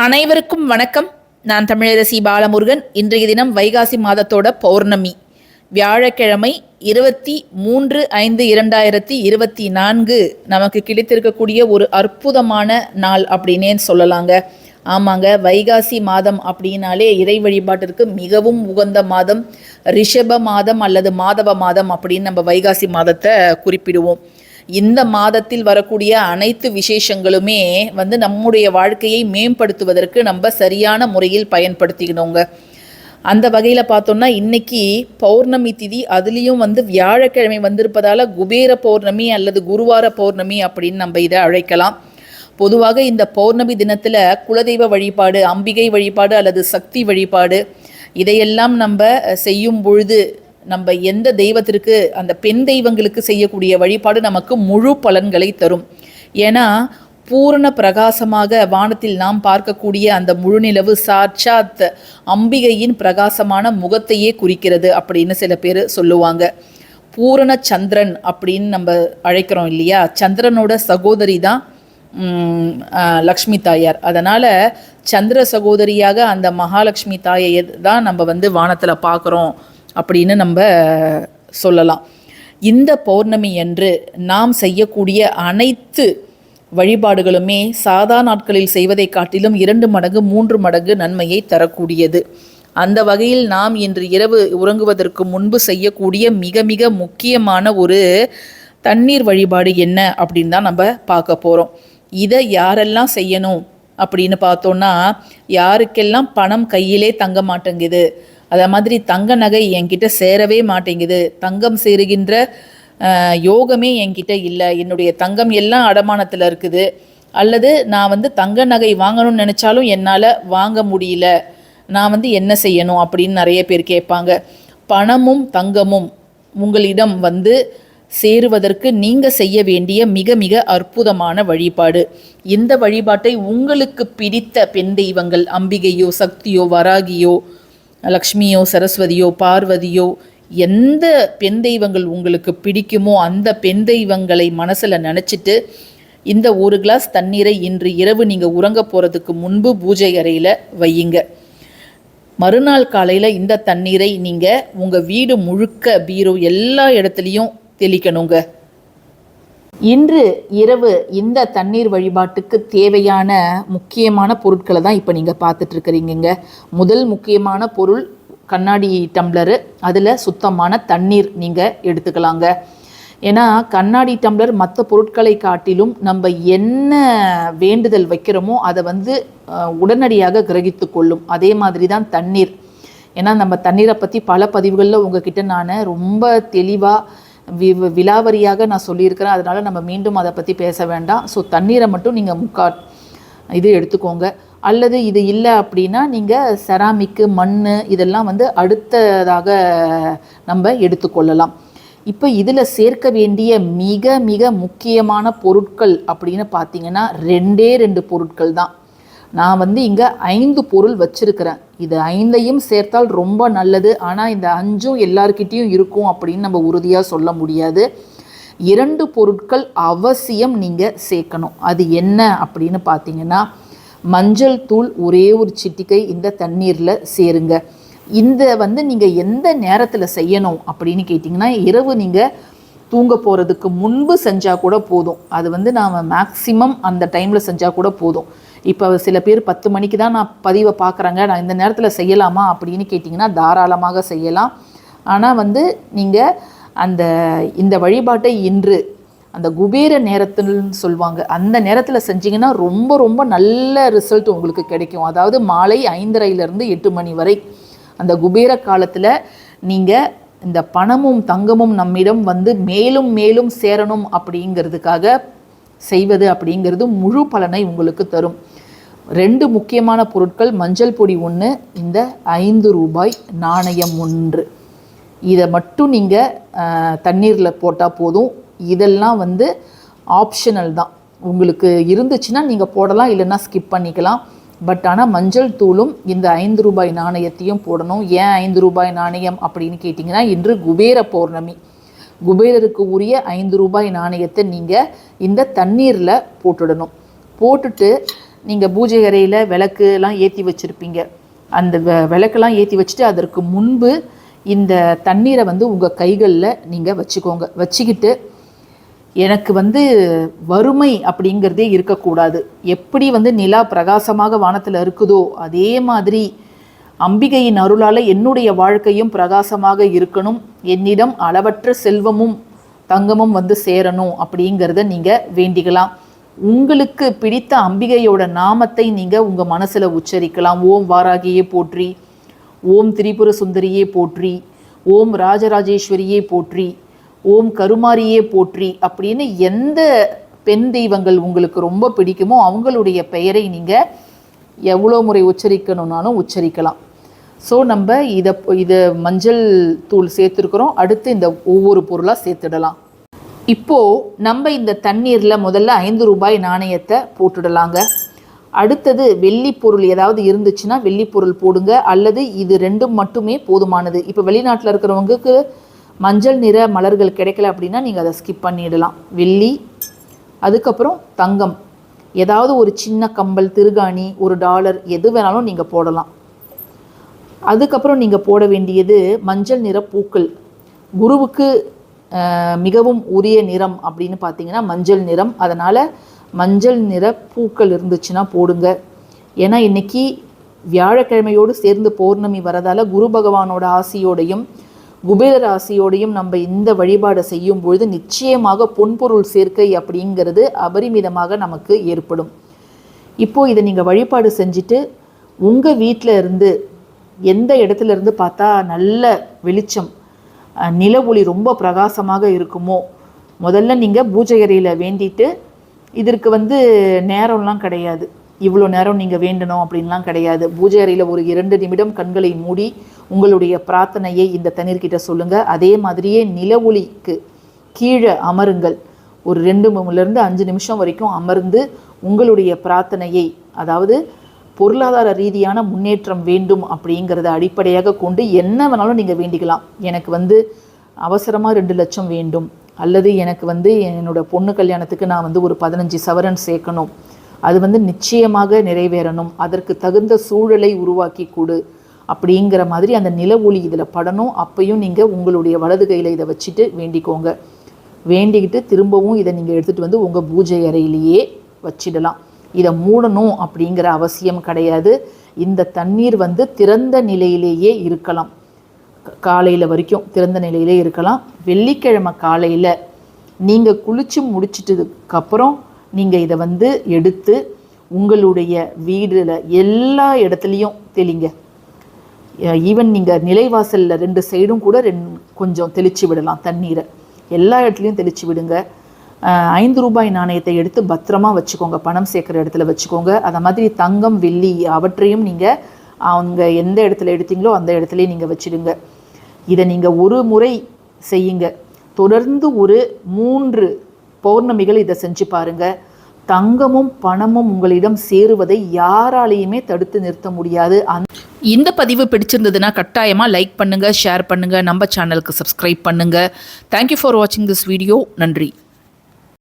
அனைவருக்கும் வணக்கம். நான் தமிழரசி பாலமுருகன். இன்றைய தினம் வைகாசி மாதத்தோட பௌர்ணமி. வியாழக்கிழமை இருபத்தி மூன்று ஐந்து இரண்டாயிரத்தி இருபத்தி நான்கு நமக்கு கிடைத்திருக்கக்கூடிய ஒரு அற்புதமான நாள் அப்படின்னே சொல்லலாங்க. ஆமாங்க வைகாசி மாதம் அப்படின்னாலே இறை வழிபாட்டிற்கு மிகவும் உகந்த மாதம். ரிஷப மாதம் அல்லது மாதவ மாதம் அப்படின்னு நம்ம வைகாசி மாதத்தை குறிப்பிடுவோம். இந்த மாதத்தில் வரக்கூடிய அனைத்து விசேஷங்களுமே வந்து நம்முடைய வாழ்க்கையை மேம்படுத்துவதற்கு நம்ம சரியான முறையில் பயன்படுத்திக்கணுங்க. அந்த வகையில் பார்த்தோம்னா இன்னைக்கு பௌர்ணமி திதி அதுலேயும் வந்து வியாழக்கிழமை வந்திருப்பதால் குபேர பௌர்ணமி அல்லது குருவார பௌர்ணமி அப்படின்னு நம்ம இதை அழைக்கலாம். பொதுவாக இந்த பௌர்ணமி தினத்தில் குலதெய்வ வழிபாடு அம்பிகை வழிபாடு அல்லது சக்தி வழிபாடு இதையெல்லாம் நம்ம செய்யும் பொழுது நம்ம எந்த தெய்வத்திற்கு அந்த பெண் தெய்வங்களுக்கு செய்யக்கூடிய வழிபாடு நமக்கு முழு பலன்களை தரும். ஏன்னா பூரண பிரகாசமாக வானத்தில் நாம் பார்க்கக்கூடிய அந்த முழுநிலவு சாட்சாத் அம்பிகையின் பிரகாசமான முகத்தையே குறிக்கிறது அப்படின்னு சில பேர் சொல்லுவாங்க. பூரண சந்திரன் அப்படின்னு நம்ம அழைக்கிறோம் இல்லையா? சந்திரனோட சகோதரி தான் லக்ஷ்மி தாயார். அதனால் சந்திர சகோதரியாக அந்த மகாலட்சுமி தாயை தான் நம்ம வந்து வானத்தில் பார்க்குறோம். அப்படின்னு நம்ம சொல்லலாம். இந்த பௌர்ணமி அன்று நாம் செய்யக்கூடிய அனைத்து வழிபாடுகளுமே சாதா நாட்களில் செய்வதை காட்டிலும் இரண்டு மடங்கு மூன்று மடங்கு நன்மையை தரக்கூடியது. அந்த வகையில் நாம் இன்று இரவு உறங்குவதற்கு முன்பு செய்யக்கூடிய மிக மிக முக்கியமான ஒரு தண்ணீர் வழிபாடு என்ன அப்படின்னு தான் நம்ம பார்க்க போகிறோம் இதை யாரெல்லாம் செய்யணும் அப்படின்னு பார்த்தோன்னா யாருக்கெல்லாம் பணம் கையிலே தங்க மாட்டேங்குது அதே மாதிரி தங்க நகை என்கிட்ட சேரவே மாட்டேங்குது. தங்கம் சேருகின்ற யோகமே என்கிட்ட இல்லை. என்னுடைய தங்கம் எல்லாம் அடமானத்தில் இருக்குது. அல்லது நான் வந்து தங்க நகை வாங்கணும்னு நினச்சாலும் என்னால் வாங்க முடியல. நான் வந்து என்ன செய்யணும் அப்படின்னு நிறைய பேர் கேட்பாங்க. பணமும் தங்கமும் உங்களிடம் வந்து சேருவதற்கு நீங்கள் செய்ய வேண்டிய மிக மிக அற்புதமான வழிபாடு. இந்த வழிபாட்டை உங்களுக்கு பிடித்த பெண் தெய்வங்கள் அம்பிகையோ சக்தியோ வராகியோ லக்ஷ்மியோ சரஸ்வதியோ பார்வதியோ எந்த பெண் தெய்வங்கள் உங்களுக்கு பிடிக்குமோ அந்த பெண் தெய்வங்களை மனசில் நினச்சிட்டு இந்த ஒரு கிளாஸ் தண்ணீரை இன்று இரவு நீங்கள் உறங்க போகிறதுக்கு முன்பு பூஜை அறையில் வையுங்க. மறுநாள் காலையில் இந்த தண்ணீரை நீங்கள் உங்கள் வீடு முழுக்க பீரோ எல்லா இடத்துலையும் தெளிக்கணுங்க. இன்று இரவு இந்த தண்ணீர் வழிபாட்டுக்கு தேவையான முக்கியமான பொருட்களை தான் இப்போ நீங்கள் பார்த்துட்டு இருக்கிறீங்கங்க முதல் முக்கியமான பொருள் கண்ணாடி டம்ளரு அதில் சுத்தமான தண்ணீர் நீங்கள் எடுத்துக்கலாங்க. ஏன்னா கண்ணாடி டம்ளர் மற்ற பொருட்களை காட்டிலும் நம்ம என்ன வேண்டுதல் வைக்கிறோமோ அதை வந்து உடனடியாக கிரகித்து கொள்ளும். அதே மாதிரி தான் தண்ணீர். ஏன்னா நம்ம தண்ணீரை பற்றி பல பதிவுகளில் உங்ககிட்ட நான் ரொம்ப தெளிவாக வி விலாவரியாக நான் சொல்லியிருக்கிறேன். அதனால் நம்ம மீண்டும் அதை பற்றி பேச வேண்டாம். ஸோ தண்ணீரை மட்டும் நீங்கள் முக்கா இது எடுத்துக்கோங்க. அல்லது இது இல்லை அப்படின்னா நீங்கள் செராமிக்கு மண் இதெல்லாம் வந்து அடுத்ததாக நம்ம எடுத்துக்கொள்ளலாம். இப்போ இதில் சேர்க்க வேண்டிய மிக மிக முக்கியமான பொருட்கள் அப்படின்னு பார்த்தீங்கன்னா ரெண்டே ரெண்டு பொருட்கள் தான். நான் வந்து இங்கே ஐந்து பொருள் வச்சிருக்கிறேன். இது ஐந்தையும் சேர்த்தால் ரொம்ப நல்லது. ஆனால் இந்த அஞ்சும் எல்லார்கிட்டேயும் இருக்கும் அப்படின்னு நம்ம உறுதியாக சொல்ல முடியாது. இரண்டு பொருட்கள் அவசியம் நீங்கள் சேர்க்கணும். அது என்ன அப்படின்னு பார்த்தீங்கன்னா மஞ்சள் தூள் ஒரே ஒரு சிட்டிக்கை இந்த தண்ணீரில் சேருங்க. இந்த வந்து நீங்கள் எந்த நேரத்தில் செய்யணும் அப்படின்னு கேட்டிங்கன்னா இரவு நீங்கள் தூங்க போகிறதுக்கு முன்பு செஞ்சால் கூட போதும். அது வந்து நாம் மேக்சிமம் அந்த டைமில் செஞ்சால் கூட போதும். இப்போ சில பேர் பத்து மணிக்கு தான் நான் பதிவை பார்க்குறேங்க. நான் இந்த நேரத்தில் செய்யலாமா அப்படின்னு கேட்டிங்கன்னா தாராளமாக செய்யலாம். ஆனால் வந்து நீங்கள் அந்த இந்த வழிபாட்டை இன்று அந்த குபேர நேரத்துன்னு சொல்லுவாங்க. அந்த நேரத்தில் செஞ்சிங்கன்னா ரொம்ப ரொம்ப நல்ல ரிசல்ட் உங்களுக்கு கிடைக்கும். அதாவது மாலை ஐந்தரையிலேருந்து எட்டு மணி வரை. அந்த குபேர காலத்தில் நீங்கள் இந்த பணமும் தங்கமும் நம்மிடம் வந்து மேலும் மேலும் சேரணும் அப்படிங்கிறதுக்காக செய்வது அப்படிங்கிறது முழு பலனை உங்களுக்கு தரும். ரெண்டு முக்கியமான பொருட்கள் மஞ்சள் பொடி ஒன்று இந்த ஐந்து ரூபாய் நாணயம் ஒன்று. இதை மட்டும் நீங்கள் தண்ணீரில் போட்டால் போதும். இதெல்லாம் வந்து ஆப்ஷனல் தான். உங்களுக்கு இருந்துச்சுன்னா நீங்கள் போடலாம் இல்லைன்னா ஸ்கிப் பண்ணிக்கலாம். பட் ஆனால் மஞ்சள் தூளும் இந்த ஐந்து ரூபாய் நாணயத்தையும் போடணும். ஏன் ஐந்து ரூபாய் நாணயம் அப்படின்னு கேட்டிங்கன்னா இன்று குபேர பௌர்ணமி. குபேரருக்கு உரிய ஐந்து ரூபாய் நாணயத்தை நீங்கள் இந்த தண்ணீரில் போட்டுடணும். போட்டுட்டு நீங்கள் பூஜை அறையில் விளக்குலாம் ஏற்றி வச்சுருப்பீங்க. அந்த விளக்கெல்லாம் ஏற்றி வச்சுட்டு அதற்கு முன்பு இந்த தண்ணீரை வந்து உங்கள் கைகளில் நீங்கள் வச்சுக்கோங்க. வச்சுக்கிட்டு எனக்கு வந்து வறுமை அப்படிங்கிறதே இருக்கக்கூடாது. எப்படி வந்து நிலா பிரகாசமாக வானத்தில் இருக்குதோ அதே மாதிரி அம்பிகையின் அருளால் என்னுடைய வாழ்க்கையும் பிரகாசமாக இருக்கணும். என்னிடம் அளவற்ற செல்வமும் தங்கமும் வந்து சேரணும் அப்படிங்கிறத நீங்கள் வேண்டிக்கலாம். உங்களுக்கு பிடித்த அம்பிகையோட நாமத்தை நீங்கள் உங்கள் மனசில் உச்சரிக்கலாம். ஓம் வாராகியே போற்றி. ஓம் திரிபுர சுந்தரியே போற்றி. ஓம் ராஜராஜேஸ்வரியே போற்றி. ஓம் கருமாரியே போற்றி அப்படின்னு எந்த பெண் தெய்வங்கள் உங்களுக்கு ரொம்ப பிடிக்குமோ அவங்களுடைய பெயரை நீங்கள் எவ்வளோ முறை உச்சரிக்கணும்னாலும் உச்சரிக்கலாம். ஸோ நம்ம இதை இதை மஞ்சள் தூள் சேர்த்துருக்குறோம். அடுத்து இந்த ஒவ்வொரு பொருளாக சேர்த்துடலாம். இப்போது நம்ம இந்த தண்ணீரில் முதல்ல ஐந்து ரூபாய் நாணயத்தை போட்டுடலாங்க. அடுத்தது வெள்ளி பொருள் ஏதாவது இருந்துச்சுன்னா வெள்ளி பொருள் போடுங்க. அல்லது இது ரெண்டும் மட்டுமே போதுமானது. இப்போ வெளிநாட்டில் இருக்கிறவங்களுக்கு மஞ்சள் நிற மலர்கள் கிடைக்கல அப்படின்னா நீங்கள் அதை ஸ்கிப் பண்ணிடலாம். வெள்ளி அதுக்கப்புறம் தங்கம். ஏதாவது ஒரு சின்ன கம்பல் திருகாணி ஒரு டாலர் எது வேணாலும் நீங்கள் போடலாம். அதுக்கப்புறம் நீங்கள் போட வேண்டியது மஞ்சள் நிற பூக்கள். குருவுக்கு மிகவும் உரிய நிறம் அப்படின்னு பார்த்தீங்கன்னா மஞ்சள் நிறம். அதனால் மஞ்சள் நிற பூக்கள் இருந்துச்சுன்னா போடுங்க. ஏன்னா இன்னைக்கு வியாழக்கிழமையோடு சேர்ந்து பௌர்ணமி வரதால் குரு பகவானோட ஆசியோடையும் குபேரர் ஆசியோடையும் நம்ம இந்த வழிபாடை செய்யும் பொழுது நிச்சயமாக பொன்பொருள் சேர்க்கை அப்படிங்கிறது அபரிமிதமாக நமக்கு ஏற்படும். இப்போ இதை நீங்கள் வழிபாடு செஞ்சுட்டு உங்கள் வீட்டில் இருந்து எந்த இடத்துல இருந்து பார்த்தா நல்ல வெளிச்சம் அஹ், நில ஒளி ரொம்ப பிரகாசமாக இருக்குமோ? முதல்ல நீங்கள் பூஜை அறையில் வேண்டிட்டு இதற்கு வந்து நேரம்லாம் கிடையாது. இவ்வளோ நேரம் நீங்கள் வேண்டணும் அப்படின்லாம் கிடையாது. பூஜை அறையில் ஒரு இரண்டு நிமிடம் கண்களை மூடி உங்களுடைய பிரார்த்தனையை இந்த தண்ணீர்கிட்ட சொல்லுங்கள் அதே மாதிரியே நில ஒளிக்கு கீழே அமருங்கள். ஒரு ரெண்டு மூணுலேருந்து அஞ்சு நிமிஷம் வரைக்கும் அமர்ந்து உங்களுடைய பிரார்த்தனையை அதாவது பொருளாதார ரீதியான முன்னேற்றம் வேண்டும் அப்படிங்கிறத அடிப்படையாக கொண்டு என்ன வேணாலும் நீங்கள் வேண்டிக்கலாம். எனக்கு வந்து அவசரமாக ரெண்டு லட்சம் வேண்டும். அல்லது எனக்கு வந்து என்னோட பொண்ணு கல்யாணத்துக்கு நான் வந்து ஒரு பதினஞ்சு சவரன் சேர்க்கணும். அது வந்து நிச்சயமாக நிறைவேறணும். அதற்கு தகுந்த சூழலை உருவாக்கி கொடு அப்படிங்கிற மாதிரி அந்த நில ஒளி இதில் படணும். அப்பையும் நீங்கள் உங்களுடைய வலது கையில் இதை வச்சுட்டு வேண்டிக்கோங்க. வேண்டிக்கிட்டு திரும்பவும் இதை நீங்கள் எடுத்துகிட்டு வந்து உங்கள் பூஜை அறையிலேயே வச்சிடலாம். இதை மூடணும் அப்படிங்கிற அவசியம் கிடையாது. இந்த தண்ணீர் வந்து திறந்த நிலையிலேயே இருக்கலாம். காலையில் வரைக்கும் திறந்த நிலையிலே இருக்கலாம். வெள்ளிக்கிழமை காலையில் நீங்கள் குளித்து முடிச்சிட்டதுக்கப்புறம் நீங்கள் இதை வந்து எடுத்து உங்களுடைய வீடில் எல்லா இடத்துலையும் தெளிங்க. ஈவன் நீங்கள் நிலைவாசலில் ரெண்டு சைடும் கூட ரெண் கொஞ்சம் தெளித்து விடலாம் தண்ணீரை. எல்லா இடத்துலையும் தெளித்து விடுங்க. ஐந்து ரூபாய் நாணயத்தை எடுத்து பத்திரமா வச்சுக்கோங்க. பணம் சேர்க்குற இடத்துல வச்சுக்கோங்க. அதை மாதிரி தங்கம் வெள்ளி அவற்றையும் நீங்கள் அவங்க எந்த இடத்துல எடுத்தீங்களோ அந்த இடத்துலையே நீங்கள் வச்சிடுங்க. இதை நீங்கள் ஒரு முறை செய்யுங்க. தொடர்ந்து ஒரு மூன்று பௌர்ணமிகள் இதை செஞ்சு பாருங்க. தங்கமும் பணமும் உங்களிடம் சேருவதை யாராலையுமே தடுத்து நிறுத்த முடியாது. அந் இந்த பதிவு பிடிச்சிருந்ததுன்னா கட்டாயமாக லைக் பண்ணுங்கள் ஷேர் பண்ணுங்கள் நம்ம சேனலுக்கு சப்ஸ்கிரைப் பண்ணுங்கள் தேங்க்யூ ஃபார் வாட்சிங் திஸ் வீடியோ நன்றி.